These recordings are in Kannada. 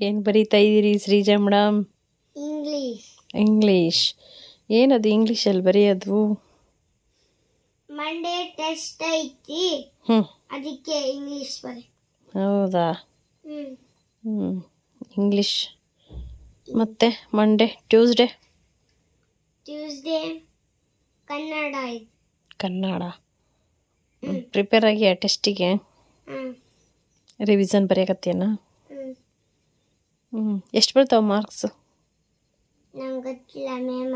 ಏನು ಬರೀತಾ ಇದ್ದೀರಿ ಶ್ರೀಜಾ ಮೇಡಮ್ ಇಂಗ್ಲಿಷ್ ಇಂಗ್ಲೀಷ್ ಏನದು ಇಂಗ್ಲೀಷಲ್ಲಿ ಬರೆಯೋದು? ಮಂಡೇ ಟೆಸ್ಟ್ ಐತಿ. ಹ್ಞೂ ಅದಕ್ಕೆ ಇಂಗ್ಲಿಷ್ ಬರೀ. ಹೌದಾ? ಹ್ಞೂ ಇಂಗ್ಲೀಷ್ ಮತ್ತೆ ಮಂಡೇ ಟ್ಯೂಸ್ಡೇ ಟ್ಯೂಸ್ಡೇ ಕನ್ನಡ ಐತಿ. ಕನ್ನಡ. ಪ್ರಿಪೇರ್ ಆಗಿ ಟೆಸ್ಟಿಗೆ ರಿವಿಷನ್ ರಿವಿಸನ್ ಬರೆಯಕತ್ತೇನ? ಹ್ಞೂ ಎಷ್ಟು ಬೀಳ್ತಾವೆ ಮಾರ್ಕ್ಸ್ ನಂಗೆ ಗೊತ್ತಿಲ್ಲ ಮೇಮ್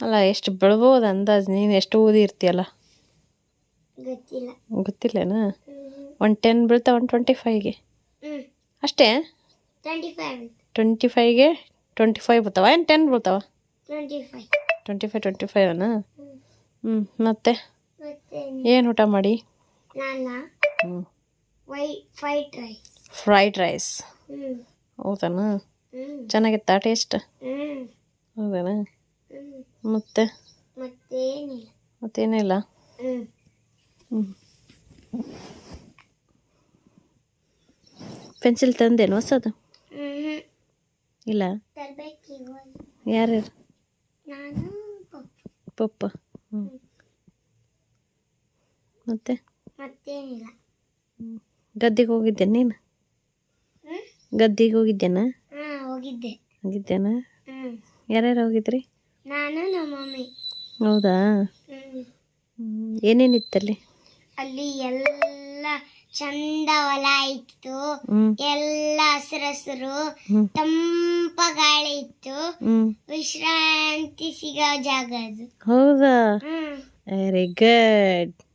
ಅಲ್ಲ ಎಷ್ಟು ಬೀಳ್ಬೋದು ಅಂದಾಜು? ನೀನು ಎಷ್ಟು ಓದಿರ್ತೀಯಲ್ಲ ಗೊತ್ತಿಲ್ಲ. ಗೊತ್ತಿಲ್ಲೇನಾ? ಒನ್ ಟೆನ್ ಬೀಳ್ತಾವೆ ಒನ್ ಟ್ವೆಂಟಿ ಫೈವ್ಗೆ ಅಷ್ಟೇ? ಟ್ವೆಂಟಿ ಫೈವ್ ಟ್ವೆಂಟಿ ಫೈವ್ಗೆ ಟ್ವೆಂಟಿ ಫೈವ್ ಬರ್ತಾವ ಏನು ten ಬೀಳ್ತಾವ? Twenty five twenty five twenty ಫೈವನಾ ಹ್ಮ್ ಹ್ಞೂ ಮತ್ತೆ ಏನು? ಊಟ ಮಾಡಿ? ನಾನ? ಹ್ಞೂ ವೈ ಫ್ರೈಡ್ ರೈಸ್ ಫ್ರೈಡ್ ರೈಸ್ ಹ್ಮ್. ಹೌದನ? ಚೆನ್ನಾಗಿತ್ತಾ ಟೇಸ್ಟ್ ಹೌದನಾ? ಮತ್ತೆ? ಮತ್ತೇನಿಲ್ಲ. ಹ್ಞೂ ಪೆನ್ಸಿಲ್ ತಂದೇನು ಹೊಸದು? ಇಲ್ಲ? ಯಾರ್ಯಾರು? ಪಪ್ಪು. ಹ್ಞೂ ಮತ್ತೆ? ಗದ್ದೆಗೆ ಹೋಗಿದ್ದೆ ನೀನು? ಗದ್ದೆಗೆ ಹೋಗಿದ್ದೇನಾ? ಹಾ ಹೋಗಿದ್ದೆ. ಹೋಗಿದ್ದೇನಾ? ಯಾರ್ಯಾರು ಹೋಗಿದ್ರಿ? ನಾನು ನಮ್ಮ ಮಮ್ಮಿ. ಹೌದಾ? ಹ್ಮ್. ಏನೇನಿತ್ತಲ್ಲಿ? ಅಲ್ಲಿ ಎಲ್ಲ ಚಂದ ಹೊಲ ಇತ್ತು. ಹ್ಞೂ ಎಲ್ಲ ಹಸಿರು ಹಸಿರು ತಂಪ ಗಾಳಿ ಇತ್ತು. ಹ್ಞೂ ವಿಶ್ರಾಂತಿ ಸಿಗೋ ಜಾಗ ಅದು. ಹೌದಾ? ಹ್ಮ್. Very good